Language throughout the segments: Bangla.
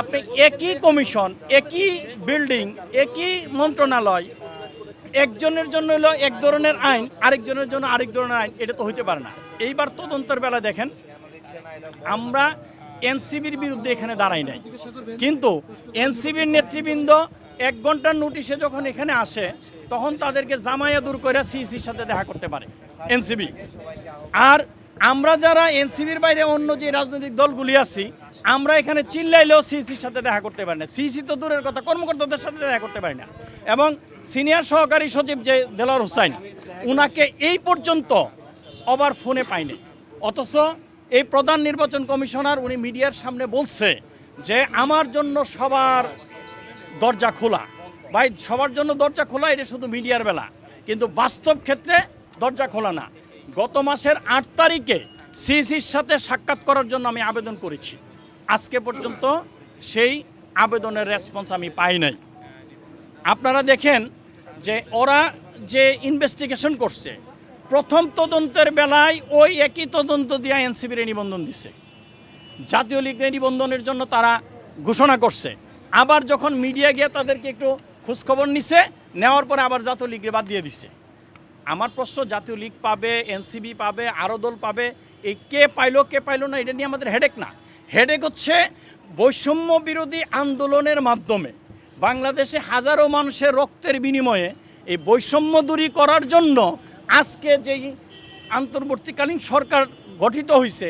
আপনি একই কমিশন, একই বিল্ডিং একই মন্ত্রণালয়, একজনের জন্য হলো এক ধরনের আইন, আরেকজনের জন্য আরেক ধরনের আইন, এটা তো হইতে পারে না। এইবার তদন্তের বেলা দেখেন, আমরা এনসিবির বিরুদ্ধে এখানে দাঁড়াই নাই। কিন্তু এনসিবির নেতৃবৃন্দ এক ঘণ্টার নোটিশে যখন এখানে আসে, তখন তাদেরকে জামাইয়া দূর করে সিইসির সাথে দেখা করতে পারে, এনসিবি। আর আমরা যারা এনসিবির বাইরে অন্য যে রাজনৈতিক দলগুলি আছি, আমরা এখানে চিল্লাইলেও সিসির সাথে দেখা করতে পারি না। সিইসি তো দূরের কথা, কর্মকর্তাদের সাথে দেখা করতে পারি না। এবং সিনিয়র সহকারী সচিব যে দেলার হোসাইন, উনাকে এই পর্যন্ত আবার ফোনে পাইনি। অথচ এই প্রধান নির্বাচন কমিশনার উনি মিডিয়ার সামনে বলছে যে, আমার জন্য সবার দরজা খোলা। ভাই, সবার জন্য দরজা খোলা, এটা শুধু মিডিয়ার বেলা। কিন্তু বাস্তব ক্ষেত্রে দরজা খোলা না। গত মাসের আট তারিখে সিসির সাথে সাক্ষাৎ করার জন্য আমি আবেদন করেছি। আজকে পর্যন্ত সেই আবেদনের রেসপন্স আমি পাই নাই। আপনারা দেখেন যে ওরা যে ইনভেস্টিগেশন করছে, প্রথম তদন্তের বেলায় ওই একই তদন্ত দিয়ে এনসিবির নিবন্ধন দিছে। জাতীয় লীগের নিবন্ধনের জন্য তারা ঘোষণা করছে। আবার যখন মিডিয়া গিয়ে তাদেরকে একটু খোঁজখবর নিছে, নেওয়ার পরে আবার জাতীয় লীগকে বাদ দিয়ে দিছে। আমার প্রশ্ন, জাতীয় লীগ পাবে, এনসিবি পাবে আরও দল পাবে, এই কে পাইলো কে পাইলো না, এটা নিয়ে আমাদের হেডেক না। হেডেক হচ্ছে বৈষম্য বিরোধী আন্দোলনের মাধ্যমে বাংলাদেশে হাজারো মানুষের রক্তের বিনিময়ে এই বৈষম্য দূরী করার জন্য আজকে যেই আন্তর্বর্তীকালীন সরকার গঠিত হয়েছে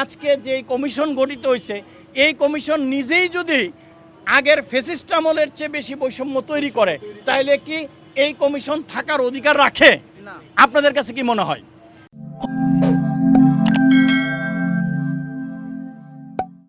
আজকে যে কমিশন গঠিত হয়েছে এই কমিশন নিজেই যদি আগের ফেসিস্টামলের চেয়ে বেশি বৈষম্য তৈরি করে, তাইলে কি এই কমিশন থাকার অধিকার রাখে? আপনাদের কাছে কি মনে হয়?